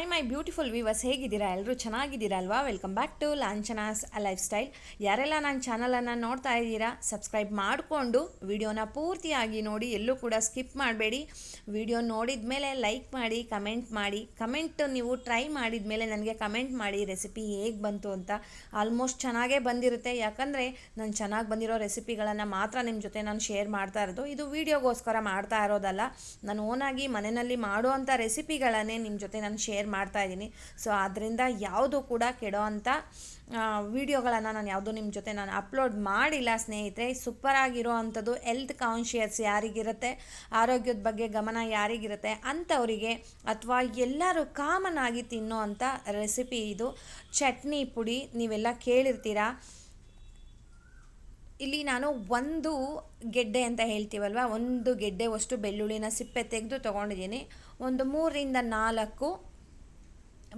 Hi my beautiful viewers ಹೇಗಿದ್ದೀರಾ? ಎಲ್ಲರೂ ಚೆನ್ನಾಗಿದ್ದೀರಾ ಅಲ್ವಾ? Welcome back to Lanchana's lifestyle ಯಾರೆಲ್ಲ ನನ್ನ ಚಾನಲನ್ನು ನೋಡ್ತಾ ಇದ್ದೀರಾ ಸಬ್ಸ್ಕ್ರೈಬ್ ಮಾಡಿಕೊಂಡು ವಿಡಿಯೋನ ಪೂರ್ತಿಯಾಗಿ ನೋಡಿ, ಎಲ್ಲೂ ಕೂಡ ಸ್ಕಿಪ್ ಮಾಡಬೇಡಿ. ವಿಡಿಯೋ ನೋಡಿದ ಮೇಲೆ ಲೈಕ್ ಮಾಡಿ ಕಮೆಂಟ್ ಮಾಡಿ. ಕಮೆಂಟ್ ನೀವು ಟ್ರೈ ಮಾಡಿದ ಮೇಲೆ ನನಗೆ ಕಮೆಂಟ್ ಮಾಡಿ ರೆಸಿಪಿ ಹೇಗೆ ಬಂತು ಅಂತ ಆಲ್ಮೋಸ್ಟ್ ಚೆನ್ನಾಗೇ ಬಂದಿರುತ್ತೆ. ಯಾಕಂದರೆ ನಾನು ಚೆನ್ನಾಗಿ ಬಂದಿರೋ ರೆಸಿಪಿಗಳನ್ನು ಮಾತ್ರ ನಿಮ್ಮ ಜೊತೆ ನಾನು ಶೇರ್ ಮಾಡ್ತಾ ಇರೋದು. ಇದು ವಿಡಿಯೋಗೋಸ್ಕರ ಮಾಡ್ತಾ ಇರೋದಲ್ಲ. ನಾನು ಓನಾಗಿ ಮನೆಯಲ್ಲಿ ಮಾಡುವಂಥ ರೆಸಿಪಿಗಳನ್ನೇ ನಿಮ್ಮ ಜೊತೆ ನಾನು ಶೇರ್ ಮಾಡ್ತಾ ಇದ್ದೀನಿ. ಸೊ ಅದರಿಂದ ಯಾವುದು ಕೂಡ ಕೆಡೋ ಅಂಥ ವಿಡಿಯೋಗಳನ್ನು ನಾನು ಯಾವುದು ನಿಮ್ಮ ಜೊತೆ ನಾನು ಅಪ್ಲೋಡ್ ಮಾಡಿಲ್ಲ ಸ್ನೇಹಿತರೆ. ಸೂಪರ್ ಆಗಿರೋ ಅಂಥದ್ದು ಹೆಲ್ತ್ ಕಾನ್ಷಿಯಸ್ ಯಾರಿಗಿರುತ್ತೆ, ಆರೋಗ್ಯದ ಬಗ್ಗೆ ಗಮನ ಯಾರಿಗಿರುತ್ತೆ ಅಂಥವರಿಗೆ, ಅಥವಾ ಎಲ್ಲರೂ ಕಾಮನ್ ಆಗಿ ತಿನ್ನೋ ಅಂಥ ರೆಸಿಪಿ ಇದು. ಚಟ್ನಿ ಪುಡಿ ನೀವೆಲ್ಲ ಕೇಳಿರ್ತೀರಾ? ಇಲ್ಲಿ ನಾನು ಒಂದು ಗೆಡ್ಡೆ ಅಂತ ಹೇಳ್ತೀವಲ್ವ? ಒಂದು ಗೆಡ್ಡೆ, ಅಷ್ಟು ಬೆಳ್ಳುಳ್ಳಿನ ಸಿಪ್ಪೆ ತೆಗೆದು ತೊಗೊಂಡಿದ್ದೀನಿ. ಒಂದು ಮೂರರಿಂದ ನಾಲ್ಕು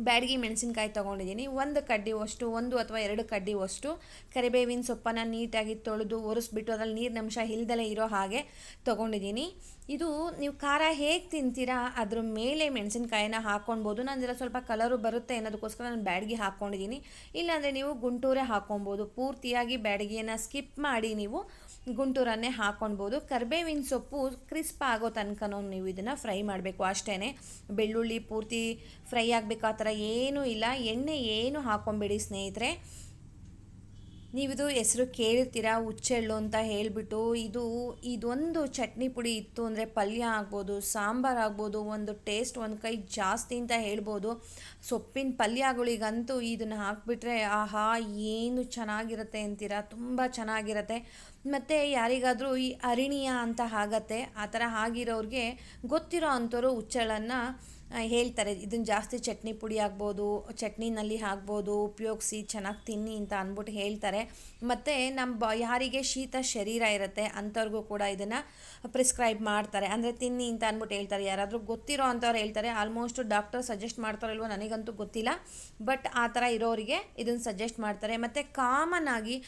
ಬ್ಯಾಡಗಿ ಮೆಣಸಿನ್ಕಾಯಿ ತೊಗೊಂಡಿದ್ದೀನಿ. ಒಂದು ಕಡ್ಡಿ ಅಷ್ಟು, ಒಂದು ಅಥವಾ ಎರಡು ಕಡ್ಡಿ ಅಷ್ಟು. ಕರಿಬೇವಿನ ಸೊಪ್ಪನ್ನು ನೀಟಾಗಿ ತೊಳೆದು ಒರೆಸ್ಬಿಟ್ಟು ಅದರಲ್ಲಿ ನೀರಿನ ಅಂಶ ಇಲ್ದಲೇ ಇರೋ ಹಾಗೆ ತೊಗೊಂಡಿದ್ದೀನಿ. ಇದು ನೀವು ಖಾರ ಹೇಗೆ ತಿಂತೀರಾ, ಅದ್ರ ಮೇಲೆ ಮೆಣಸಿನ್ಕಾಯಿನ ಹಾಕ್ಕೊಳ್ಬೋದು ನಾನು ಸ್ವಲ್ಪ ಕಲರು ಬರುತ್ತೆ ಅನ್ನೋದಕ್ಕೋಸ್ಕರ ನಾನು ಬ್ಯಾಡಗಿ ಹಾಕ್ಕೊಂಡಿದ್ದೀನಿ ಇಲ್ಲಾಂದರೆ ನೀವು ಗುಂಟೂರೇ ಹಾಕ್ಕೊಬೋದು ಪೂರ್ತಿಯಾಗಿ ಬ್ಯಾಡಗಿಯನ್ನು ಸ್ಕಿಪ್ ಮಾಡಿ ನೀವು ಗುಂಟೂರನ್ನೇ ಹಾಕ್ಕೊಳ್ಬೋದು ಕರ್ಬೇವಿನ ಸೊಪ್ಪು ಕ್ರಿಸ್ಪ್ ಆಗೋ ತನಕನೂ ನೀವು ಇದನ್ನು ಫ್ರೈ ಮಾಡಬೇಕು ಅಷ್ಟೇ ಬೆಳ್ಳುಳ್ಳಿ ಪೂರ್ತಿ ಫ್ರೈ ಆಗಬೇಕು ಆ ಥರ ಏನೂ ಇಲ್ಲ. ಎಣ್ಣೆ ಏನು ಹಾಕ್ಕೊಂಬೇಡಿ ಸ್ನೇಹಿತರೆ. ನೀವಿದು ಹೆಸರು ಕೇಳ್ತೀರಾ, ಹುಚ್ಚೆಳ್ಳು ಅಂತ ಹೇಳಿಬಿಟ್ಟು ಇದು, ಇದೊಂದು ಚಟ್ನಿ ಪುಡಿ ಇತ್ತು ಅಂದರೆ ಪಲ್ಯ ಆಗ್ಬೋದು, ಸಾಂಬಾರು ಆಗ್ಬೋದು, ಒಂದು ಟೇಸ್ಟ್ ಒಂದು ಕೈ ಜಾಸ್ತಿ ಅಂತ ಹೇಳ್ಬೋದು. ಸೊಪ್ಪಿನ ಪಲ್ಯಗಳಿಗಂತೂ ಇದನ್ನು ಹಾಕಿಬಿಟ್ರೆ, ಆಹಾ, ಏನು ಚೆನ್ನಾಗಿರುತ್ತೆ ಅಂತೀರಾ? ತುಂಬ ಚೆನ್ನಾಗಿರುತ್ತೆ. ಮತ್ತು ಯಾರಿಗಾದರೂ ಈ ಅರಿಣಿಯ ಅಂತ ಆಗತ್ತೆ, ಆ ಥರ ಆಗಿರೋರಿಗೆ ಗೊತ್ತಿರೋ ಅಂಥವ್ರು ಹುಚ್ಚೆಳ್ಳನ್ನು ಹೇಳ್ತಾರೆ ಇದನ್ನು ಜಾಸ್ತಿ ಚಟ್ನಿ ಪುಡಿ ಆಗ್ಬೋದು, ಚಟ್ನಿನಲ್ಲಿ ಹಾಕ್ಬೋದು, ಉಪಯೋಗಿಸಿ, ಚೆನ್ನಾಗಿ ತಿನ್ನಿ ಅಂತ ಅಂದ್ಬಿಟ್ಟು ಹೇಳ್ತಾರೆ. ಮತ್ತು ನಮ್ಮ ಬ, ಯಾರಿಗೆ ಶೀತ ಶರೀರ ಇರುತ್ತೆ, ಅಂಥವ್ರಿಗೂ ಕೂಡ ಇದನ್ನು ಪ್ರಿಸ್ಕ್ರೈಬ್ ಮಾಡ್ತಾರೆ. ಅಂದರೆ ತಿನ್ನಿ ಅಂತ ಅಂದ್ಬಿಟ್ಟು ಹೇಳ್ತಾರೆ. ಯಾರಾದರೂ ಗೊತ್ತಿರೋ ಅಂಥವ್ರು ಹೇಳ್ತಾರೆ, ಆಲ್ಮೋಸ್ಟ್ ಡಾಕ್ಟರ್ ಸಜೆಸ್ಟ್ ಮಾಡ್ತಾರಲ್ವೋ ನನಗಂತೂ ಗೊತ್ತಿಲ್ಲ, ಬಟ್ ಆ ಥರ ಇರೋರಿಗೆ ಇದನ್ನು ಸಜೆಸ್ಟ್ ಮಾಡ್ತಾರೆ. ಮತ್ತು ಕಾಮನ್ ಆಗಿ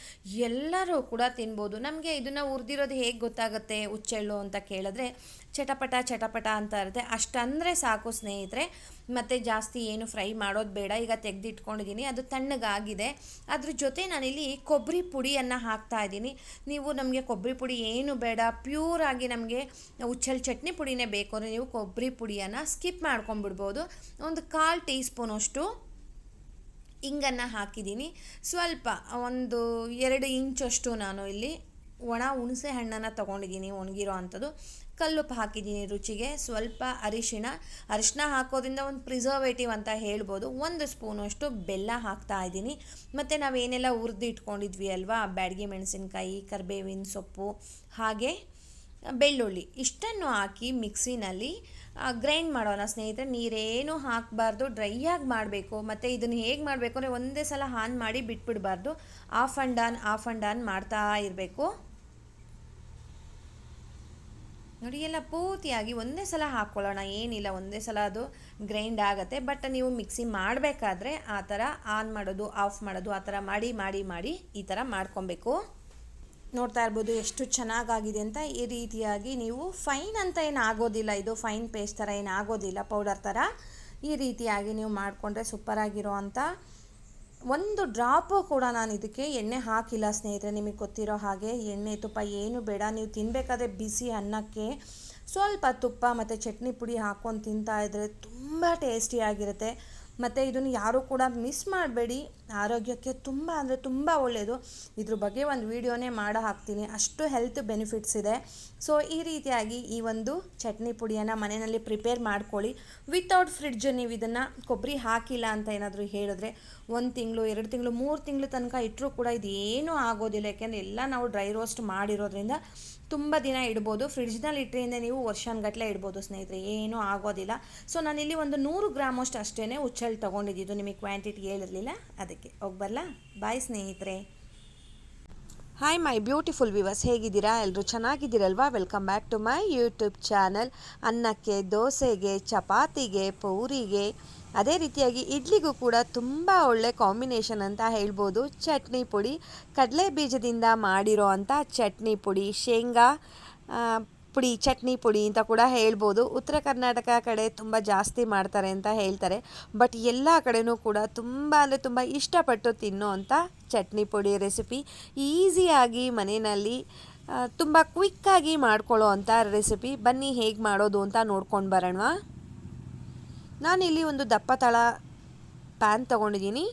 ಎಲ್ಲರೂ ಕೂಡ ತಿನ್ಬೋದು. ನಮಗೆ ಇದನ್ನು ಹುರಿದಿರೋದು ಹೇಗೆ ಗೊತ್ತಾಗುತ್ತೆ, ಹುಚ್ಚೆಳ್ಳು ಅಂತ ಕೇಳಿದ್ರೆ, ಚಟಪಟ ಚಟಪಟ ಅಂತ ಇರುತ್ತೆ. ಅಷ್ಟಂದರೆ ಸಾಕು ಸ್ನೇಹಿತರೆ ಮತ್ತು ಜಾಸ್ತಿ ಏನು ಫ್ರೈ ಮಾಡೋದು ಬೇಡ. ಈಗ ತೆಗೆದಿಟ್ಕೊಂಡಿದ್ದೀನಿ ಅದು ತಣ್ಣಗಾಗಿದೆ. ಅದ್ರ ಜೊತೆ ನಾನಿಲ್ಲಿ ಕೊಬ್ಬರಿ ಪುಡಿಯನ್ನು ಹಾಕ್ತಾ ಇದ್ದೀನಿ. ನೀವು ನಮಗೆ ಕೊಬ್ಬರಿ ಪುಡಿ ಏನು ಬೇಡ. ಪ್ಯೂರಾಗಿ ನಮಗೆ ಉಚ್ಚಲ್ ಚಟ್ನಿ ಪುಡಿನೇ ಬೇಕು ಅಂದರೆ ನೀವು ಕೊಬ್ಬರಿ ಪುಡಿಯನ್ನು ಸ್ಕಿಪ್ ಮಾಡ್ಕೊಂಡ್ಬಿಡ್ಬೋದು. ಒಂದು ಕಾಲು ಟೀ ಸ್ಪೂನಷ್ಟು ಇಂಗನ್ನು ಹಾಕಿದ್ದೀನಿ ಸ್ವಲ್ಪ ಒಂದು ಎರಡು ಇಂಚಷ್ಟು ನಾನು ಇಲ್ಲಿ ಒಣ ಹುಣಸೆ ಹಣ್ಣನ್ನು ತೊಗೊಂಡಿದ್ದೀನಿ ಒಣಗಿರೋ ಅಂಥದ್ದು. ಕಲ್ಲುಪ್ಪು ಹಾಕಿದ್ದೀನಿ ರುಚಿಗೆ. ಸ್ವಲ್ಪ ಅರಿಶಿಣ. ಅರಿಶಿನ ಹಾಕೋದ್ರಿಂದ ಒಂದು ಪ್ರಿಸರ್ವೇಟಿವ್ ಅಂತ ಹೇಳ್ಬೋದು. ಒಂದು ಸ್ಪೂನಷ್ಟು ಬೆಲ್ಲ ಹಾಕ್ತಾ ಇದ್ದೀನಿ. ಮತ್ತು ನಾವೇನೆಲ್ಲ ಹುರಿದು ಇಟ್ಕೊಂಡಿದ್ವಿ ಅಲ್ವಾ? ಬ್ಯಾಡಗಿ ಮೆಣಸಿನ್ಕಾಯಿ, ಕರಿಬೇವಿನ ಸೊಪ್ಪು, ಹಾಗೆ ಬೆಳ್ಳುಳ್ಳಿ. ಇಷ್ಟನ್ನು ಹಾಕಿ ಮಿಕ್ಸಿನಲ್ಲಿ ಗ್ರೈಂಡ್ ಮಾಡೋಣ ಸ್ನೇಹಿತರೆ. ನೀರೇನು ಹಾಕಬಾರ್ದು. ಡ್ರೈಯಾಗಿ ಮಾಡಬೇಕು. ಮತ್ತು ಇದನ್ನು ಹೇಗೆ ಮಾಡಬೇಕು ಅಂದರೆ ಒಂದೇ ಸಲ ಆನ್ ಮಾಡಿ ಬಿಟ್ಬಿಡಬಾರ್ದು. Off and on, off and on ಮಾಡ್ತಾ ಇರಬೇಕು. ನೋಡಿ, ಎಲ್ಲ ಪೂರ್ತಿಯಾಗಿ ಒಂದೇ ಸಲ ಹಾಕ್ಕೊಳ್ಳೋಣ. ಏನಿಲ್ಲ, ಒಂದೇ ಸಲ ಅದು ಗ್ರೈಂಡ್ ಆಗುತ್ತೆ. ಬಟ್ ನೀವು ಮಿಕ್ಸಿ ಮಾಡಬೇಕಾದ್ರೆ ಆ ಥರ ಆನ್ ಮಾಡೋದು, ಆಫ್ ಮಾಡೋದು, ಆ ಥರ ಮಾಡಿ ಮಾಡಿ ಮಾಡಿ ಈ ಥರ ಮಾಡ್ಕೊಬೇಕು. ನೋಡ್ತಾ ಇರ್ಬೋದು ಎಷ್ಟು ಚೆನ್ನಾಗಾಗಿದೆ ಅಂತ. ಈ ರೀತಿಯಾಗಿ ನೀವು ಫೈನ್ ಅಂತ ಏನು ಆಗೋದಿಲ್ಲ. ಇದು ಫೈನ್ ಪೇಸ್ಟ್ ಥರ ಏನು ಆಗೋದಿಲ್ಲ, ಪೌಡರ್ ಥರ. ಈ ರೀತಿಯಾಗಿ ನೀವು ಮಾಡಿಕೊಂಡ್ರೆ ಸೂಪರಾಗಿರೋ ಅಂಥ ಒಂದು ಡ್ರಾಪು ಕೂಡ ನಾನು ಇದಕ್ಕೆ ಎಣ್ಣೆ ಹಾಕಿಲ್ಲ ಸ್ನೇಹಿತರೆ, ನಿಮಗೆ ಗೊತ್ತಿರೋ ಹಾಗೆ. ಎಣ್ಣೆ ತುಪ್ಪ ಏನು ಬೇಡ, ನೀವು ತಿನ್ನಬೇಕಾದ್ರೆ ಬಿಸಿ ಅನ್ನಕ್ಕೆ ಸ್ವಲ್ಪ ತುಪ್ಪ ಮತ್ತು ಚಟ್ನಿ ಪುಡಿ ಹಾಕ್ಕೊಂಡು ತಿಂತಾ ಇದ್ದರೆ ತುಂಬ ಟೇಸ್ಟಿಯಾಗಿರುತ್ತೆ ಮತ್ತು ಇದನ್ನು ಯಾರೂ ಕೂಡ ಮಿಸ್ ಮಾಡಬೇಡಿ. ಆರೋಗ್ಯಕ್ಕೆ ತುಂಬ ಅಂದರೆ ತುಂಬ ಒಳ್ಳೆಯದು ಇದ್ರ ಬಗ್ಗೆ ಒಂದು ವೀಡಿಯೋನೇ ಮಾಡೋ ಹಾಕ್ತೀನಿ. ಅಷ್ಟು ಹೆಲ್ತ್ ಬೆನಿಫಿಟ್ಸ್ ಇದೆ. ಸೊ ಈ ರೀತಿಯಾಗಿ ಈ ಒಂದು ಚಟ್ನಿ ಪುಡಿಯನ್ನು ಮನೆಯಲ್ಲಿ ಪ್ರಿಪೇರ್ ಮಾಡ್ಕೊಳ್ಳಿ. ವಿತೌಟ್ ಫ್ರಿಡ್ಜ್ ನೀವು ಇದನ್ನು ಕೊಬ್ಬರಿ ಹಾಕಿಲ್ಲ ಅಂತ ಏನಾದರೂ ಹೇಳಿದ್ರೆ ಒಂದು ತಿಂಗಳು, ಎರಡು ತಿಂಗಳು, ಮೂರು ತಿಂಗಳು ತನಕ ಇಟ್ಟರೂ ಕೂಡ ಇದೇನೂ ಆಗೋದಿಲ್ಲ. ಯಾಕೆಂದರೆ ಎಲ್ಲ ನಾವು ಡ್ರೈ ರೋಸ್ಟ್ ಮಾಡಿರೋದ್ರಿಂದ ತುಂಬ ದಿನ ಇಡ್ಬೋದು. ಫ್ರಿಡ್ಜ್ನಲ್ಲಿ ಇಟ್ಟರಿಂದ ನೀವು ವರ್ಷಾನ್ಗಟ್ಟಲೆ ಇಡ್ಬೋದು ಸ್ನೇಹಿತರೆ. ಏನೂ ಆಗೋದಿಲ್ಲ. ಸೊ ನಾನಿಲ್ಲಿ ಒಂದು ನೂರು ಗ್ರಾಮಷ್ಟು ಅಷ್ಟೇ ಹುಚ್ಚಲ್ಲಿ ತೊಗೊಂಡಿದ್ದು. ನಿಮಗೆ ಕ್ವಾಂಟಿಟಿ ಹೇಳಿರಲಿಲ್ಲ. ಅದಕ್ಕೆ. ಹೋಗಿ ಬರಲ್ಲ ಬಾಯ್ ಸ್ನೇಹಿತರೆ. ಹಾಯ್ ಮೈ ಬ್ಯೂಟಿಫುಲ್ ವಿವರ್ಸ್ ಹೇಗಿದ್ದೀರಾ? ಎಲ್ಲರೂ ಚೆನ್ನಾಗಿದ್ದೀರಲ್ವಾ? Welcome back to my YouTube channel ಅನ್ನಕ್ಕೆ, ದೋಸೆಗೆ, ಚಪಾತಿಗೆ, ಪೂರಿಗೆ. ಅದೇ ರೀತಿಯಾಗಿ ಇಡ್ಲಿಗೂ ಕೂಡ ತುಂಬ ಒಳ್ಳೆ ಕಾಂಬಿನೇಷನ್ ಅಂತ ಹೇಳ್ಬೋದು. ಚಟ್ನಿ ಪುಡಿ ಕಡಲೆ ಬೀಜದಿಂದ ಮಾಡಿರೋ ಅಂಥ ಚಟ್ನಿ ಪುಡಿ, ಶೇಂಗಾ ಪುಡಿ, ಚಟ್ನಿ ಪುಡಿ ಅಂತ ಕೂಡ ಹೇಳ್ಬೋದು. ಉತ್ತರ ಕರ್ನಾಟಕ ಕಡೆ ತುಂಬ ಜಾಸ್ತಿ ಮಾಡ್ತಾರೆ ಅಂತ ಹೇಳ್ತಾರೆ. ಬಟ್ ಎಲ್ಲ ಕಡೆನೂ ಕೂಡ ತುಂಬ ಅಂದರೆ ತುಂಬ ಇಷ್ಟಪಟ್ಟು ತಿನ್ನೋ ಅಂಥ ಚಟ್ನಿ ಪುಡಿ ರೆಸಿಪಿ ಈಸಿಯಾಗಿ ಮನೆಯಲ್ಲಿ ತುಂಬ ಕ್ವಿಕ್ಕಾಗಿ ಮಾಡ್ಕೊಳ್ಳೋ ಅಂಥ ರೆಸಿಪಿ ಬನ್ನಿ ಹೇಗೆ ಮಾಡೋದು ಅಂತ ನೋಡ್ಕೊಂಡು ಬರೋಣ. ನಾನಿಲ್ಲಿ ಒಂದು ದಪ್ಪ ತಳ ಪ್ಯಾನ್ ತೊಗೊಂಡಿದ್ದೀನಿ.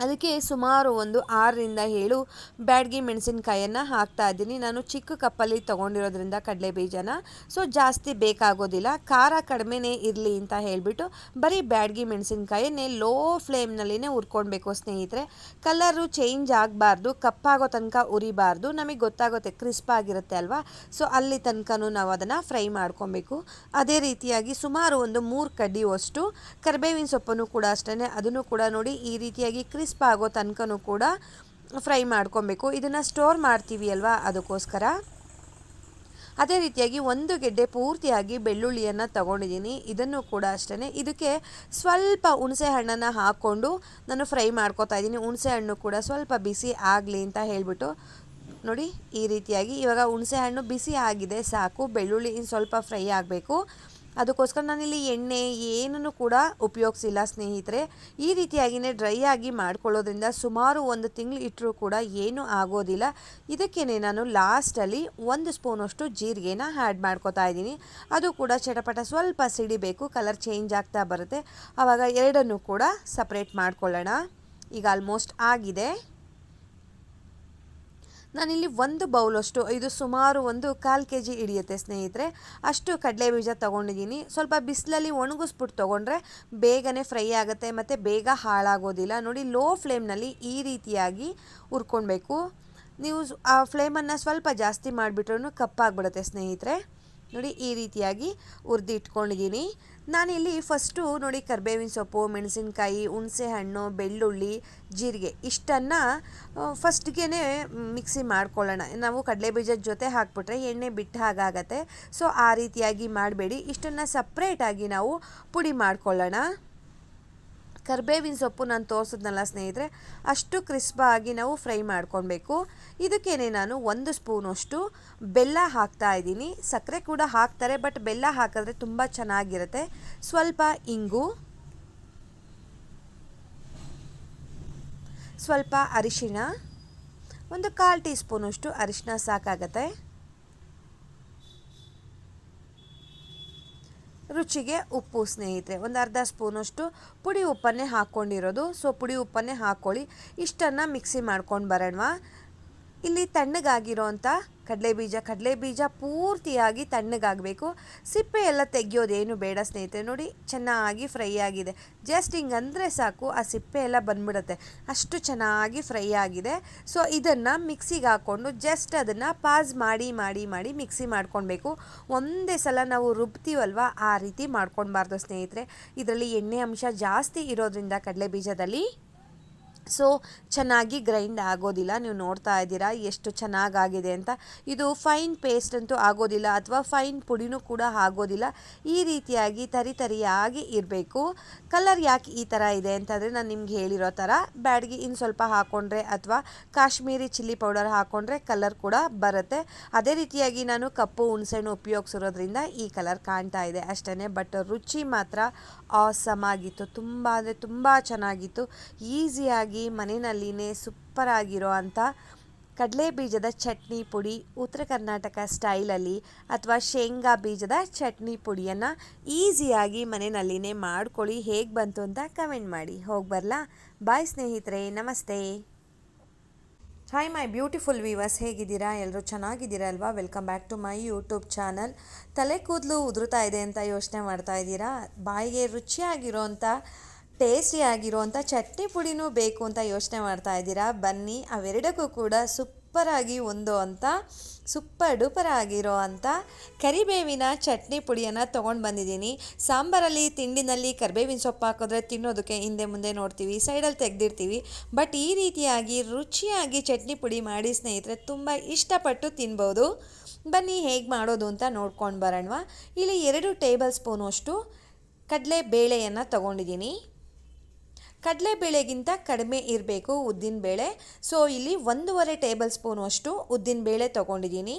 ಅದಕ್ಕೆ ಸುಮಾರು ಒಂದು ಆರರಿಂದ ಏಳು ಬ್ಯಾಡ್ಗಿ ಮೆಣಸಿನ್ಕಾಯನ್ನು ಹಾಕ್ತಾ ಇದ್ದೀನಿ. ನಾನು ಚಿಕ್ಕ ಕಪ್ಪಲ್ಲಿ ತೊಗೊಂಡಿರೋದ್ರಿಂದ ಕಡಲೆ ಬೀಜನ. ಸೊ, ಜಾಸ್ತಿ ಬೇಕಾಗೋದಿಲ್ಲ. ಖಾರ ಕಡಿಮೆನೇ ಇರಲಿ ಅಂತ ಹೇಳಿಬಿಟ್ಟು ಬರೀ ಬ್ಯಾಡ್ಗಿ ಮೆಣಸಿನ್ಕಾಯನ್ನೇ ಲೋ ಫ್ಲೇಮ್ನಲ್ಲಿನೇ ಹುರ್ಕೊಳ್ಬೇಕು ಸ್ನೇಹಿತರೆ. ಕಲರು ಚೇಂಜ್ ಆಗಬಾರ್ದು, ಕಪ್ಪಾಗೋ ತನಕ ಉರಿಬಾರ್ದು. ನಮಗೆ ಗೊತ್ತಾಗುತ್ತೆ ಕ್ರಿಸ್ಪ್ ಆಗಿರುತ್ತೆ ಅಲ್ವಾ? ಸೊ, ಅಲ್ಲಿ ತನಕನೂ ನಾವು ಅದನ್ನು ಫ್ರೈ ಮಾಡ್ಕೊಬೇಕು. ಅದೇ ರೀತಿಯಾಗಿ ಸುಮಾರು ಒಂದು ಮೂರು ಕಡ್ಡಿಯಷ್ಟು ಕರಿಬೇವಿನ ಸೊಪ್ಪನ್ನು ಕೂಡ ಅಷ್ಟೇ ಅದನ್ನು ಕೂಡ ನೋಡಿ ಈ ರೀತಿಯಾಗಿ ಕ್ರಿಸ್ಪ್ ಆಗೋ ತನಕನೂ ಕೂಡ ಫ್ರೈ ಮಾಡ್ಕೊಬೇಕು. ಇದನ್ನು ಸ್ಟೋರ್ ಮಾಡ್ತೀವಿ ಅಲ್ವಾ? ಅದಕ್ಕೋಸ್ಕರ. ಅದೇ ರೀತಿಯಾಗಿ ಒಂದು ಗೆಡ್ಡೆ ಪೂರ್ತಿಯಾಗಿ ಬೆಳ್ಳುಳ್ಳಿಯನ್ನು ತಗೊಂಡಿದ್ದೀನಿ. ಇದನ್ನು ಕೂಡ ಅಷ್ಟೇ ಇದಕ್ಕೆ ಸ್ವಲ್ಪ ಹುಣಸೆ ಹಣ್ಣನ್ನು ಹಾಕ್ಕೊಂಡು ನಾನು ಫ್ರೈ ಮಾಡ್ಕೊತಾ ಇದ್ದೀನಿ. ಹುಣಸೆ ಹಣ್ಣು ಕೂಡ ಸ್ವಲ್ಪ ಬಿಸಿ ಆಗಲಿ ಅಂತ ಹೇಳಿಬಿಟ್ಟು. ನೋಡಿ, ಈ ರೀತಿಯಾಗಿ ಇವಾಗ ಹುಣಸೆ ಹಣ್ಣು ಬಿಸಿ ಆಗಿದೆ, ಸಾಕು. ಬೆಳ್ಳುಳ್ಳಿ ಸ್ವಲ್ಪ ಫ್ರೈ ಆಗಬೇಕು. ಅದಕ್ಕೋಸ್ಕರ ನಾನಿಲ್ಲಿ ಎಣ್ಣೆ ಏನನ್ನು ಕೂಡ ಉಪಯೋಗಿಸಿಲ್ಲ ಸ್ನೇಹಿತರೆ. ಈ ರೀತಿಯಾಗಿಯೇ ಡ್ರೈ ಆಗಿ ಮಾಡ್ಕೊಳ್ಳೋದ್ರಿಂದ ಸುಮಾರು ಒಂದು ತಿಂಗಳು ಇಟ್ಟರೂ ಕೂಡ ಏನೂ ಆಗೋದಿಲ್ಲ. ಇದಕ್ಕೇ ನಾನು ಲಾಸ್ಟಲ್ಲಿ ಒಂದು ಸ್ಪೂನಷ್ಟು ಜೀರಿಗೆನ ಆ್ಯಡ್ ಮಾಡ್ಕೋತಾ ಇದ್ದೀನಿ. ಅದು ಕೂಡ ಚಟಪಟ ಸ್ವಲ್ಪ ಸಿಡಿಬೇಕು, ಕಲರ್ ಚೇಂಜ್ ಆಗ್ತಾ ಬರುತ್ತೆ. ಆವಾಗ ಎರಡನ್ನು ಕೂಡ ಸಪ್ರೇಟ್ ಮಾಡ್ಕೊಳ್ಳೋಣ. ಈಗ ಆಲ್ಮೋಸ್ಟ್ ಆಗಿದೆ. ನಾನಿಲ್ಲಿ ಒಂದು ಬೌಲಷ್ಟು, ಇದು ಸುಮಾರು ಒಂದು ಕಾಲು ಕೆ ಜಿ ಹಿಡಿಯುತ್ತೆ ಸ್ನೇಹಿತರೆ. ಅಷ್ಟು ಕಡಲೆ ಬೀಜ ತೊಗೊಂಡಿದ್ದೀನಿ. ಸ್ವಲ್ಪ ಬಿಸಿಲಲ್ಲಿ ಒಣಗಿಸ್ಬಿಟ್ಟು ತೊಗೊಂಡ್ರೆ ಬೇಗನೆ ಫ್ರೈ ಆಗುತ್ತೆ, ಮತ್ತು ಬೇಗ ಹಾಳಾಗೋದಿಲ್ಲ. ನೋಡಿ, ಲೋ ಫ್ಲೇಮ್ನಲ್ಲಿ ಈ ರೀತಿಯಾಗಿ ಹುರ್ಕೊಳ್ಬೇಕು. ನೀವು ಆ ಫ್ಲೇಮನ್ನು ಸ್ವಲ್ಪ ಜಾಸ್ತಿ ಮಾಡಿಬಿಟ್ರೂ ಕಪ್ಪಾಗ್ಬಿಡುತ್ತೆ ಸ್ನೇಹಿತರೆ. ನೋಡಿ, ಈ ರೀತಿಯಾಗಿ ಹುರಿದು ಇಟ್ಕೊಂಡಿದ್ದೀನಿ ನಾನಿಲ್ಲಿ ಫಸ್ಟು ನೋಡಿ ಕರ್ಬೇವಿನ ಸೊಪ್ಪು, ಮೆಣಸಿನಕಾಯಿ ಹುಣಸೆ ಹಣ್ಣು ಬೆಳ್ಳುಳ್ಳಿ, ಜೀರಿಗೆ ಇಷ್ಟನ್ನು ಫಸ್ಟ್ಗೆ ಮಿಕ್ಸಿ ಮಾಡ್ಕೊಳ್ಳೋಣ. ನಾವು ಕಡಲೆ ಬೀಜದ ಜೊತೆ ಹಾಕ್ಬಿಟ್ರೆ ಎಣ್ಣೆ ಬಿಟ್ಟು ಹಾಗಾಗತ್ತೆ ಸೊ, ಆ ರೀತಿಯಾಗಿ ಮಾಡಬೇಡಿ. ಇಷ್ಟನ್ನು ಸಪ್ರೇಟಾಗಿ ನಾವು ಪುಡಿ ಮಾಡ್ಕೊಳ್ಳೋಣ. ಕರ್ಬೇವಿನ ಸೊಪ್ಪು ನಾನು ತೋರಿಸಿದ್ನಲ್ಲ ಸ್ನೇಹಿತರೆ, ಅಷ್ಟು ಕ್ರಿಸ್ಪಾಗಿ ನಾವು ಫ್ರೈ ಮಾಡ್ಕೊಳ್ಬೇಕು. ಇದಕ್ಕೇನೆ ನಾನು ಒಂದು ಸ್ಪೂನಷ್ಟು ಬೆಲ್ಲ ಹಾಕ್ತಾ ಇದ್ದೀನಿ. ಸಕ್ಕರೆ ಕೂಡ ಹಾಕ್ತಾರೆ ಬಟ್ ಬೆಲ್ಲ ಹಾಕಿದ್ರೆ ತುಂಬ ಚೆನ್ನಾಗಿರುತ್ತೆ. ಸ್ವಲ್ಪ ಇಂಗು, ಸ್ವಲ್ಪ ಅರಿಶಿಣ, ಒಂದು ಕಾಲು ಟೀ ಸ್ಪೂನಷ್ಟು ಅರಿಶಿಣ ಸಾಕಾಗತ್ತೆ. ರುಚಿಗೆ ಉಪ್ಪು ಸ್ನೇಹಿತರೆ, ಒಂದು ಅರ್ಧ ಸ್ಪೂನಷ್ಟು ಪುಡಿ ಉಪ್ಪನ್ನೇ ಹಾಕ್ಕೊಂಡಿರೋದು. ಸೊ ಪುಡಿ ಉಪ್ಪನ್ನೇ ಹಾಕ್ಕೊಳ್ಳಿ. ಇಷ್ಟನ್ನು ಮಿಕ್ಸಿ ಮಾಡ್ಕೊಂಡು ಬರೋಣವಾ. ಇಲ್ಲಿ ತಣ್ಣಗಾಗಿರೋಂಥ ಕಡಲೆ ಬೀಜ ಕಡಲೆ ಬೀಜ ಪೂರ್ತಿಯಾಗಿ ತಣ್ಣಗಾಗಬೇಕು. ಸಿಪ್ಪೆ ಎಲ್ಲ ತೆಗೆಯೋದೇನು ಬೇಡ ಸ್ನೇಹಿತರೆ. ನೋಡಿ, ಚೆನ್ನಾಗಿ ಫ್ರೈ ಆಗಿದೆ. ಜಸ್ಟ್ ಹಿಂಗಂದರೆ ಸಾಕು, ಆ ಸಿಪ್ಪೆ ಎಲ್ಲ ಬಂದ್ಬಿಡುತ್ತೆ. ಅಷ್ಟು ಚೆನ್ನಾಗಿ ಫ್ರೈ ಆಗಿದೆ. ಸೊ, ಇದನ್ನು ಮಿಕ್ಸಿಗೆ ಹಾಕ್ಕೊಂಡು ಜಸ್ಟ್ ಅದನ್ನು ಪಾಸ್ ಮಾಡಿ ಮಾಡಿ ಮಾಡಿ ಮಿಕ್ಸಿ ಮಾಡ್ಕೊಳ್ಬೇಕು. ಒಂದೇ ಸಲ ನಾವು ರುಬ್ತೀವಲ್ವ, ಆ ರೀತಿ ಮಾಡ್ಕೊಳ್ಬಾರ್ದು ಸ್ನೇಹಿತರೆ. ಇದರಲ್ಲಿ ಎಣ್ಣೆ ಅಂಶ ಜಾಸ್ತಿ ಇರೋದ್ರಿಂದ ಕಡಲೆ ಬೀಜದಲ್ಲಿ ಸೊ ಚೆನ್ನಾಗಿ ಗ್ರೈಂಡ್ ಆಗೋದಿಲ್ಲ. ನೀವು ನೋಡ್ತಾ ಇದ್ದೀರಾ ಎಷ್ಟು ಚೆನ್ನಾಗಾಗಿದೆ ಅಂತ. ಇದು ಫೈನ್ ಪೇಸ್ಟ್ ಅಂತೂ ಆಗೋದಿಲ್ಲ ಅಥವಾ ಫೈನ್ ಪುಡಿನೂ ಕೂಡ ಆಗೋದಿಲ್ಲ. ಈ ರೀತಿಯಾಗಿ ತರಿ ತರಿಯಾಗಿ ಇರಬೇಕು. ಕಲರ್ ಯಾಕೆ ಈ ಥರ ಇದೆ ಅಂತಂದರೆ ನಾನು ನಿಮ್ಗೆ ಹೇಳಿರೋ ಥರ ಬ್ಯಾಡ್ಗೆ ಇನ್ನು ಸ್ವಲ್ಪ ಹಾಕ್ಕೊಂಡ್ರೆ ಅಥವಾ ಕಾಶ್ಮೀರಿ ಚಿಲ್ಲಿ ಪೌಡರ್ ಹಾಕ್ಕೊಂಡ್ರೆ ಕಲರ್ ಕೂಡ ಬರುತ್ತೆ. ಅದೇ ರೀತಿಯಾಗಿ ನಾನು ಕಪ್ಪು ಹುಣಸೆಹಣ್ಣು ಉಪಯೋಗಿಸಿರೋದ್ರಿಂದ ಈ ಕಲರ್ ಕಾಣ್ತಾ ಇದೆ ಅಷ್ಟೇ ಬಟ್ ರುಚಿ ಮಾತ್ರ ಆಸಮ್ ಆಗಿತ್ತು. ತುಂಬ ಅಂದರೆ ತುಂಬ ಚೆನ್ನಾಗಿತ್ತು. ಈಸಿಯಾಗಿ ಮನೆಯಲ್ಲಿನೇ ಸೂಪರ್ ಆಗಿರೋ ಅಂಥ ಕಡಲೆ ಬೀಜದ ಚಟ್ನಿ ಪುಡಿ ಉತ್ತರ ಕರ್ನಾಟಕ ಸ್ಟೈಲಲ್ಲಿ ಅಥವಾ ಶೇಂಗಾ ಬೀಜದ ಚಟ್ನಿ ಪುಡಿಯನ್ನು ಈಸಿಯಾಗಿ ಮನೆಯಲ್ಲಿನೇ ಮಾಡ್ಕೊಳ್ಳಿ. ಹೇಗೆ ಬಂತು ಅಂತ ಕಮೆಂಟ್ ಮಾಡಿ. ಹೋಗಿ ಬರಲಾ? ಬಾಯ್ ಸ್ನೇಹಿತರೆ, ನಮಸ್ತೆ. ಹಾಯ್ ಮೈ ಬ್ಯೂಟಿಫುಲ್ ವೀವರ್ಸ್ ಹೇಗಿದ್ದೀರಾ? ಎಲ್ಲರೂ ಚೆನ್ನಾಗಿದ್ದೀರಾ ಅಲ್ವಾ? Welcome back to my YouTube channel ತಲೆ ಕೂದಲು ಉದುರುತ್ತಾ ಇದೆ ಅಂತ ಯೋಚನೆ ಮಾಡ್ತಾ ಇದ್ದೀರಾ? ಬಾಯಿಗೆ ರುಚಿಯಾಗಿರೋಂಥ ಟೇಸ್ಟಿ ಆಗಿರುವಂಥ ಚಟ್ನಿ ಪುಡಿನೂ ಬೇಕು ಅಂತ ಯೋಚನೆ ಮಾಡ್ತಾ ಇದ್ದೀರಾ? ಬನ್ನಿ, ಅವೆರಡಕ್ಕೂ ಕೂಡ ಸೂಪರಾಗಿ ಒಂದು ಅಂತ, ಸೂಪರ್ ಡೂಪರ್ ಆಗಿರೋ ಅಂಥ ಕರಿಬೇವಿನ ಚಟ್ನಿ ಪುಡಿಯನ್ನು ತೊಗೊಂಡು ಬಂದಿದ್ದೀನಿ. ಸಾಂಬಾರಲ್ಲಿ, ತಿಂಡಿನಲ್ಲಿ ಕರಿಬೇವಿನ ಸೊಪ್ಪು ಹಾಕಿದ್ರೆ ತಿನ್ನೋದಕ್ಕೆ ಹಿಂದೆ ಮುಂದೆ ನೋಡ್ತೀವಿ, ಸೈಡಲ್ಲಿ ತೆಗೆದಿರ್ತೀವಿ. ಬಟ್ ಈ ರೀತಿಯಾಗಿ ರುಚಿಯಾಗಿ ಚಟ್ನಿ ಪುಡಿ ಮಾಡಿ ಸ್ನೇಹಿತರೆ, ತುಂಬ ಇಷ್ಟಪಟ್ಟು ತಿನ್ಬೋದು. ಬನ್ನಿ, ಹೇಗೆ ಮಾಡೋದು ಅಂತ ನೋಡ್ಕೊಂಡು ಬರೋಣವಾ. ಇಲ್ಲಿ ಎರಡು ಟೇಬಲ್ ಸ್ಪೂನಷ್ಟು ಕಡಲೆ ಬೇಳೆಯನ್ನು ತೊಗೊಂಡಿದ್ದೀನಿ. ಕಡಲೆಬೇಳೆಗಿಂತ ಕಡಿಮೆ ಇರಬೇಕು ಉದ್ದಿನಬೇಳೆ ಸೊ ಇಲ್ಲಿ ಒಂದೂವರೆ ಟೇಬಲ್ ಸ್ಪೂನು ಅಷ್ಟು ಉದ್ದಿನಬೇಳೆ ತೊಗೊಂಡಿದ್ದೀನಿ.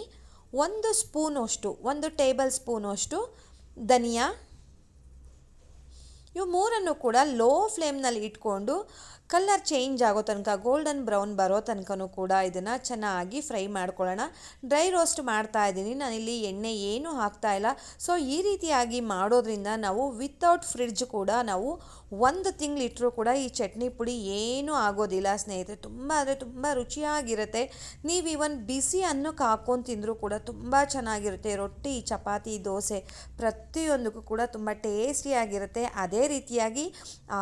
ಒಂದು ಸ್ಪೂನಷ್ಟು ಒಂದು ಟೇಬಲ್ ಸ್ಪೂನಷ್ಟು ಧನಿಯಾ. ಇವು ಮೂರನ್ನು ಕೂಡ ಲೋ ಫ್ಲೇಮ್ನಲ್ಲಿ ಇಟ್ಕೊಂಡು ಕಲರ್ ಚೇಂಜ್ ಆಗೋ ತನಕ, ಗೋಲ್ಡನ್ ಬ್ರೌನ್ ಬರೋ ತನಕನೂ ಕೂಡ ಇದನ್ನು ಚೆನ್ನಾಗಿ ಫ್ರೈ ಮಾಡ್ಕೊಳ್ಳೋಣ. ಡ್ರೈ ರೋಸ್ಟ್ ಮಾಡ್ತಾ ಇದ್ದೀನಿ. ನಾನಿಲ್ಲಿ ಎಣ್ಣೆ ಏನೂ ಹಾಕ್ತಾ ಇಲ್ಲ. ಸೊ, ಈ ರೀತಿಯಾಗಿ ಮಾಡೋದ್ರಿಂದ ನಾವು ವಿತೌಟ್ ಫ್ರಿಡ್ಜ್ ಕೂಡ ನಾವು ಒಂದು ತಿಂಗಳಿಟ್ಟರೂ ಕೂಡ ಈ ಚಟ್ನಿ ಪುಡಿ ಏನೂ ಆಗೋದಿಲ್ಲ ಸ್ನೇಹಿತರೆ. ತುಂಬ ಅಂದರೆ ತುಂಬ ರುಚಿಯಾಗಿರುತ್ತೆ. ನೀವು ಈವನ್ ಬಿಸಿ ಅನ್ನಕ್ಕೆ ಹಾಕ್ಕೊಂಡು ತಿಂದರೂ ಕೂಡ ತುಂಬ ಚೆನ್ನಾಗಿರುತ್ತೆ. ರೊಟ್ಟಿ, ಚಪಾತಿ, ದೋಸೆ ಪ್ರತಿಯೊಂದಕ್ಕೂ ಕೂಡ ತುಂಬ ಟೇಸ್ಟಿಯಾಗಿರುತ್ತೆ ಅದೇ ರೀತಿಯಾಗಿ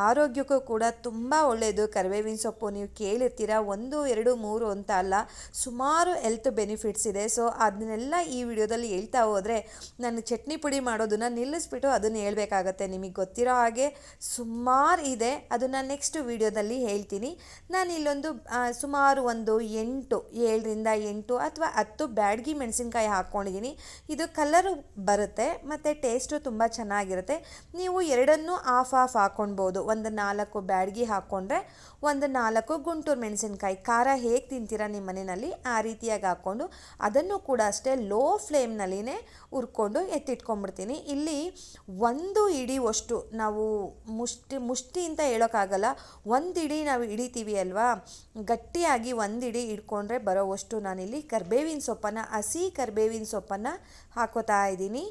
ಆರೋಗ್ಯಕ್ಕೂ ಕೂಡ ತುಂಬ ಒಳ್ಳೆಯದು ಕರಿಬೇವಿನ ಸೊಪ್ಪು ನೀವು ಕೇಳಿರ್ತೀರ? ಒಂದು, ಎರಡು, ಮೂರು ಅಂತ ಅಲ್ಲ, ಸುಮಾರು ಹೆಲ್ತ್ ಬೆನಿಫಿಟ್ಸ್ ಇದೆ. ಸೊ ಅದನ್ನೆಲ್ಲ ಈ ವಿಡಿಯೋದಲ್ಲಿ ಹೇಳ್ತಾ ಹೋದರೆ ನಾನು ಚಟ್ನಿ ಪುಡಿ ಮಾಡೋದನ್ನು ನಿಲ್ಲಿಸ್ಬಿಟ್ಟು ಅದನ್ನು ಹೇಳಬೇಕಾಗತ್ತೆ. ನಿಮಗೆ ಗೊತ್ತಿರೋ ಹಾಗೆ ಸುಮಾರು ಇದೆ. ಅದನ್ನು ನೆಕ್ಸ್ಟ್ ವಿಡಿಯೋದಲ್ಲಿ ಹೇಳ್ತೀನಿ. ನಾನು ಇಲ್ಲೊಂದು ಸುಮಾರು ಒಂದು ಎಂಟು, ಏಳರಿಂದ ಎಂಟು ಅಥವಾ ಹತ್ತು ಬ್ಯಾಡ್ಗಿ ಮೆಣಸಿನ್ಕಾಯಿ ಹಾಕ್ಕೊಂಡಿದ್ದೀನಿ ಇದು ಕಲರು ಬರುತ್ತೆ, ಮತ್ತು ಟೇಸ್ಟು ತುಂಬ ಚೆನ್ನಾಗಿರುತ್ತೆ. ನೀವು ಎರಡನ್ನೂ ಆಫ್ ಆಫ್ ಹಾಕ್ಕೊಳ್ಬೋದು ಒಂದು ನಾಲ್ಕು ಬ್ಯಾಡ್ಗಿ ಹಾಕ್ಕೊಂಡ್ರೆ ಒಂದು ನಾಲ್ಕು ಗುಂಟೂರು ಮೆಣಸಿನ್ಕಾಯಿ ಖಾರ ಹೇಗೆ ತಿಂತೀರಾ ನಿಮ್ಮ ಮನೆಯಲ್ಲಿ? ಆ ರೀತಿಯಾಗಿ ಹಾಕ್ಕೊಂಡು ಅದನ್ನು ಕೂಡ ಅಷ್ಟೇ ಲೋ ಫ್ಲೇಮ್ನಲ್ಲಿನೇ ಹುರ್ಕೊಂಡು ಎತ್ತಿಟ್ಕೊಂಡ್ಬಿಡ್ತೀನಿ. ಇಲ್ಲಿ ಒಂದು ಇಡಿವಷ್ಟು ನಾವು ಮುಷ್ಟಿ ಮುಷ್ಟಿ ಅಂತ ಹೇಳೋಕ್ಕಾಗಲ್ಲ, ಒಂದು ಇಡಿ ನಾವು ಹಿಡಿತೀವಿ ಅಲ್ವಾ? ಗಟ್ಟಿಯಾಗಿ ಒಂದು ಇಡಿ ಇಟ್ಕೊಂಡ್ರೆ ಬರೋವಷ್ಟು ನಾನಿಲ್ಲಿ ಕರ್ಬೇವಿನ ಸೊಪ್ಪನ್ನು, ಹಸಿ ಕರ್ಬೇವಿನ ಸೊಪ್ಪನ್ನು ಹಾಕೋತಾ ಇದ್ದೀನಿ.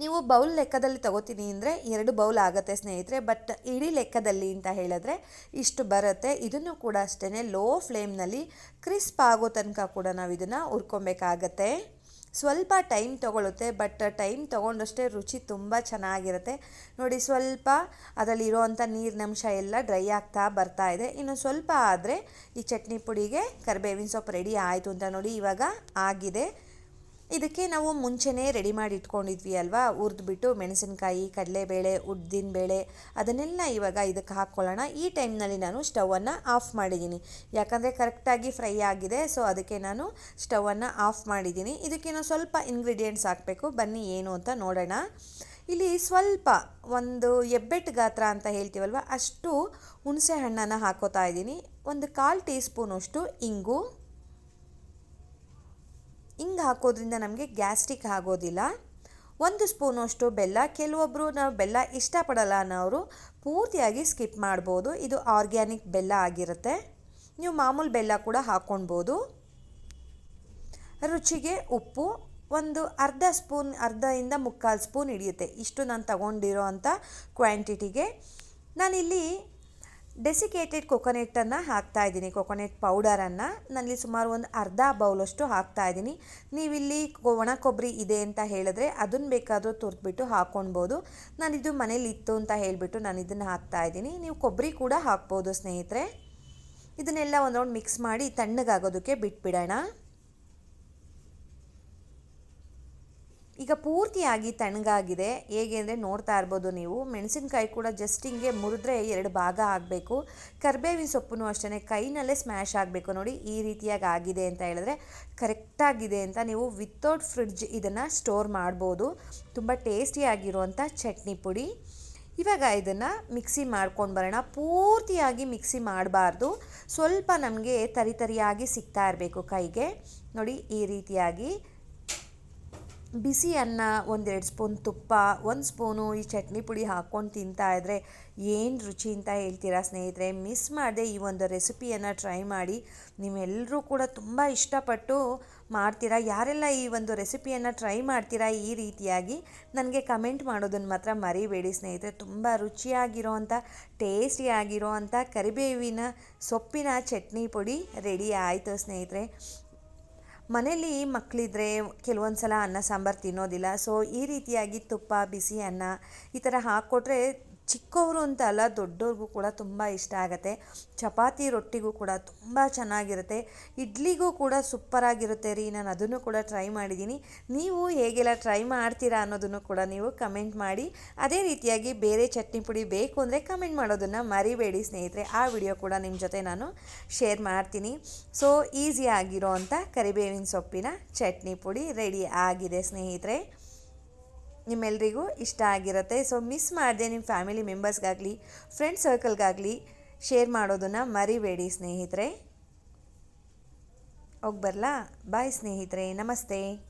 ನೀವು ಬೌಲ್ ಲೆಕ್ಕದಲ್ಲಿ ತಗೋತೀನಿ ಅಂದರೆ ಎರಡು ಬೌಲ್ ಆಗುತ್ತೆ ಸ್ನೇಹಿತರೆ, ಬಟ್ ಇಡೀ ಲೆಕ್ಕದಲ್ಲಿ ಅಂತ ಹೇಳಿದ್ರೆ ಇಷ್ಟು ಬರುತ್ತೆ. ಇದನ್ನು ಕೂಡ ಅಷ್ಟೇ ಲೋ ಫ್ಲೇಮ್ನಲ್ಲಿ ಕ್ರಿಸ್ಪ್ ಆಗೋ ತನಕ ಕೂಡ ನಾವು ಇದನ್ನು ಹುರ್ಕೊಬೇಕಾಗತ್ತೆ. ಸ್ವಲ್ಪ ಟೈಮ್ ತೊಗೊಳುತ್ತೆ, ಬಟ್ ಟೈಮ್ ತೊಗೊಂಡಷ್ಟೇ ರುಚಿ ತುಂಬ ಚೆನ್ನಾಗಿರುತ್ತೆ. ನೋಡಿ, ಸ್ವಲ್ಪ ಅದರಲ್ಲಿರೋವಂಥ ನೀರಿನಂಶ ಎಲ್ಲ ಡ್ರೈ ಆಗ್ತಾ ಬರ್ತಾ ಇದೆ. ಇನ್ನು ಸ್ವಲ್ಪ ಆದರೆ ಈ ಚಟ್ನಿ ಪುಡಿಗೆ ಕರಿಬೇವಿನ ಸೊಪ್ಪು ರೆಡಿ ಆಯಿತು ಅಂತ ನೋಡಿ ಇವಾಗ ಆಗಿದೆ. ಇದಕ್ಕೆ ನಾವು ಮುಂಚೆನೇ ರೆಡಿ ಮಾಡಿ ಇಟ್ಕೊಂಡಿದ್ವಿ ಅಲ್ವಾ? ಹುರಿದ್ಬಿಟ್ಟು ಮೆಣಸಿನ್ಕಾಯಿ, ಕಡಲೆಬೇಳೆ ಉದ್ದಿನಬೇಳೆ ಅದನ್ನೆಲ್ಲ ಇವಾಗ ಇದಕ್ಕೆ ಹಾಕ್ಕೊಳ್ಳೋಣ. ಈ ಟೈಮ್ನಲ್ಲಿ ನಾನು ಸ್ಟವನ್ನು ಆಫ್ ಮಾಡಿದ್ದೀನಿ. ಯಾಕಂದರೆ ಕರೆಕ್ಟಾಗಿ ಫ್ರೈ ಆಗಿದೆ ಸೊ ಅದಕ್ಕೆ ನಾನು ಸ್ಟವನ್ನು ಆಫ್ ಮಾಡಿದ್ದೀನಿ. ನಾವು ಸ್ವಲ್ಪ ಇಂಗ್ರೀಡಿಯೆಂಟ್ಸ್ ಹಾಕಬೇಕು. ಬನ್ನಿ ಏನು ಅಂತ ನೋಡೋಣ. ಇಲ್ಲಿ ಸ್ವಲ್ಪ ಒಂದು ಎಬ್ಬೆಟ್ಟು ಗಾತ್ರ ಅಂತ ಹೇಳ್ತೀವಲ್ವ, ಅಷ್ಟು ಹುಣಸೆ ಹಣ್ಣನ್ನು ಹಾಕೋತಾ ಇದ್ದೀನಿ. ಒಂದು ಕಾಲು ಟೀ ಸ್ಪೂನಷ್ಟು ಇಂಗು. ಹಿಂಗೆ ಹಾಕೋದ್ರಿಂದ ನಮಗೆ ಗ್ಯಾಸ್ಟ್ರಿಕ್ ಆಗೋದಿಲ್ಲ. ಒಂದು ಸ್ಪೂನಷ್ಟು ಬೆಲ್ಲ ಕೆಲವೊಬ್ಬರು ನಾವು ಬೆಲ್ಲ ಇಷ್ಟಪಡಲ್ಲ ಅನ್ನೋರು ಪೂರ್ತಿಯಾಗಿ ಸ್ಕಿಪ್ ಮಾಡ್ಬೋದು. ಇದು ಆರ್ಗ್ಯಾನಿಕ್ ಬೆಲ್ಲ ಆಗಿರುತ್ತೆ. ನೀವು ಮಾಮೂಲು ಬೆಲ್ಲ ಕೂಡ ಹಾಕ್ಕೊಳ್ಬೋದು ರುಚಿಗೆ ಉಪ್ಪು, ಒಂದು ಅರ್ಧ ಸ್ಪೂನ್, ಅರ್ಧದಿಂದ ಮುಕ್ಕಾಲು ಸ್ಪೂನ್ ಹಿಡಿಯುತ್ತೆ. ಇಷ್ಟು ನಾನು ತಗೊಂಡಿರೋ ಅಂಥ ಕ್ವಾಂಟಿಟಿಗೆ. ನಾನಿಲ್ಲಿ ಡೆಸಿಕೇಟೆಡ್ ಕೊಕೊನೆಟನ್ನು ಹಾಕ್ತಾ ಇದ್ದೀನಿ. ಕೊಕೊನೆಟ್ ಪೌಡರನ್ನು ನಾನಿಲ್ಲಿ ಸುಮಾರು ಒಂದು ಅರ್ಧ ಬೌಲಷ್ಟು ಹಾಕ್ತಾ ಇದ್ದೀನಿ. ನೀವಿಲ್ಲಿ ಒಣ ಕೊಬ್ಬರಿ ಇದೆ ಅಂತ ಹೇಳಿದ್ರೆ ಅದನ್ನು ಬೇಕಾದರೂ ತುರ್ದ್ಬಿಟ್ಟು ಹಾಕ್ಕೊಳ್ಬೋದು ನಾನಿದು ಮನೇಲಿ ಇತ್ತು ಅಂತ ಹೇಳಿಬಿಟ್ಟು ನಾನು ಇದನ್ನು ಹಾಕ್ತಾ ಇದ್ದೀನಿ. ನೀವು ಕೊಬ್ಬರಿ ಕೂಡ ಹಾಕ್ಬೋದು ಸ್ನೇಹಿತರೆ. ಇದನ್ನೆಲ್ಲ ಒಂದು ಮಿಕ್ಸ್ ಮಾಡಿ ತಣ್ಣಗಾಗೋದಕ್ಕೆ ಬಿಟ್ಬಿಡೋಣ. ಈಗ ಪೂರ್ತಿಯಾಗಿ ತಣ್ಣಗಾಗಿದೆ. ಹೇಗೆ ಅಂದರೆ ನೋಡ್ತಾ ಇರ್ಬೋದು ನೀವು. ಮೆಣಸಿನಕಾಯಿ ಕೂಡ ಜಸ್ಟ್ ಹಿಂಗೆ ಮುರಿದ್ರೆ ಎರಡು ಭಾಗ ಆಗಬೇಕು. ಕರ್ಬೇವಿನ ಸೊಪ್ಪು ಅಷ್ಟೇ ಕೈನಲ್ಲೇ ಸ್ಮ್ಯಾಶ್ ಆಗಬೇಕು. ನೋಡಿ, ಈ ರೀತಿಯಾಗಿ ಆಗಿದೆ ಅಂತ ಹೇಳಿದ್ರೆ ಕರೆಕ್ಟಾಗಿದೆ ಅಂತ ನೀವು ವಿತೌಟ್ ಫ್ರಿಡ್ಜ್ ಇದನ್ನು ಸ್ಟೋರ್ ಮಾಡ್ಬೋದು. ತುಂಬ ಟೇಸ್ಟಿಯಾಗಿರುವಂಥ ಚಟ್ನಿ ಪುಡಿ. ಇವಾಗ ಇದನ್ನು ಮಿಕ್ಸಿ ಮಾಡ್ಕೊಂಡು ಬರೋಣ. ಪೂರ್ತಿಯಾಗಿ ಮಿಕ್ಸಿ ಮಾಡಬಾರ್ದು. ಸ್ವಲ್ಪ ನಮಗೆ ತರಿತರಿಯಾಗಿ ಸಿಗ್ತಾ ಇರಬೇಕು ಕೈಗೆ. ನೋಡಿ, ಈ ರೀತಿಯಾಗಿ ಬಿಸಿ ಅನ್ನ ಒಂದೆರಡು ಸ್ಪೂನ್ ತುಪ್ಪ, ಒಂದು ಸ್ಪೂನು ಈ ಚಟ್ನಿ ಪುಡಿ ಹಾಕ್ಕೊಂಡು ತಿಂತಾ ಇದ್ದರೆ ಏನು ರುಚಿ ಅಂತ ಹೇಳ್ತೀರಾ ಸ್ನೇಹಿತರೆ? ಮಿಸ್ ಮಾಡದೆ ಈ ಒಂದು ರೆಸಿಪಿಯನ್ನು ಟ್ರೈ ಮಾಡಿ. ನೀವೆಲ್ಲರೂ ಕೂಡ ತುಂಬ ಇಷ್ಟಪಟ್ಟು ಮಾಡ್ತೀರಾ? ಯಾರೆಲ್ಲ ಈ ಒಂದು ರೆಸಿಪಿಯನ್ನು ಟ್ರೈ ಮಾಡ್ತೀರಾ ಈ ರೀತಿಯಾಗಿ ನನಗೆ ಕಮೆಂಟ್ ಮಾಡೋದನ್ನು ಮಾತ್ರ ಮರಿಬೇಡಿ ಸ್ನೇಹಿತರೆ. ತುಂಬ ರುಚಿಯಾಗಿರೋವಂಥ ಟೇಸ್ಟಿಯಾಗಿರೋವಂಥ ಕರಿಬೇವಿನ ಸೊಪ್ಪಿನ ಚಟ್ನಿ ಪುಡಿ ರೆಡಿ ಆಯಿತು ಸ್ನೇಹಿತರೆ. ಮನೇಲಿ ಮಕ್ಕಳಿದ್ರೆ ಕೆಲವೊಂದು ಸಲ ಅನ್ನ, ಸಾಂಬಾರು ತಿನ್ನೋದಿಲ್ಲ. ಸೊ ಈ ರೀತಿಯಾಗಿ ತುಪ್ಪ, ಬಿಸಿ ಅನ್ನ ಈ ಥರ ಹಾಕ್ಕೊಟ್ರೆ ಚಿಕ್ಕವರು ಅಂತ ಅಲ್ಲ, ದೊಡ್ಡವ್ರಿಗೂ ಕೂಡ ತುಂಬ ಇಷ್ಟ ಆಗುತ್ತೆ. ಚಪಾತಿ ರೊಟ್ಟಿಗೂ ಕೂಡ ತುಂಬ ಚೆನ್ನಾಗಿರುತ್ತೆ. ಇಡ್ಲಿಗೂ ಕೂಡ ಸೂಪರಾಗಿರುತ್ತೆ ರೀ, ನಾನು ಅದನ್ನು ಕೂಡ ಟ್ರೈ ಮಾಡಿದ್ದೀನಿ. ನೀವು ಹೇಗೆಲ್ಲ ಟ್ರೈ ಮಾಡ್ತೀರಾ ಅನ್ನೋದನ್ನು ಕೂಡ ನೀವು ಕಮೆಂಟ್ ಮಾಡಿ. ಅದೇ ರೀತಿಯಾಗಿ ಬೇರೆ ಚಟ್ನಿ ಪುಡಿ ಬೇಕು ಅಂದರೆ ಕಮೆಂಟ್ ಮಾಡೋದನ್ನು ಮರಿಬೇಡಿ ಸ್ನೇಹಿತರೆ. ಆ ವಿಡಿಯೋ ಕೂಡ ನಿಮ್ಮ ಜೊತೆ ನಾನು ಶೇರ್ ಮಾಡ್ತೀನಿ. ಸೊ ಈಸಿ ಆಗಿರೋ ಅಂಥ ಕರಿಬೇವಿನ ಸೊಪ್ಪಿನ ಚಟ್ನಿ ಪುಡಿ ರೆಡಿ ಆಗಿದೆ ಸ್ನೇಹಿತರೆ. ನಿಮ್ಮೆಲ್ರಿಗೂ ಇಷ್ಟ ಆಗಿರುತ್ತೆ. ಸೊ ಮಿಸ್ ಮಾಡಿದೆ ನಿಮ್ಮ ಫ್ಯಾಮಿಲಿ ಮೆಂಬರ್ಸ್ಗಾಗಲಿ ಫ್ರೆಂಡ್ ಸರ್ಕಲ್ಗಾಗಲಿ ಶೇರ್ ಮಾಡೋದನ್ನು ಮರಿಬೇಡಿ ಸ್ನೇಹಿತರೆ. ಹೋಗಿ ಬರಲಾ? ಬಾಯ್ ಸ್ನೇಹಿತರೆ. ನಮಸ್ತೆ.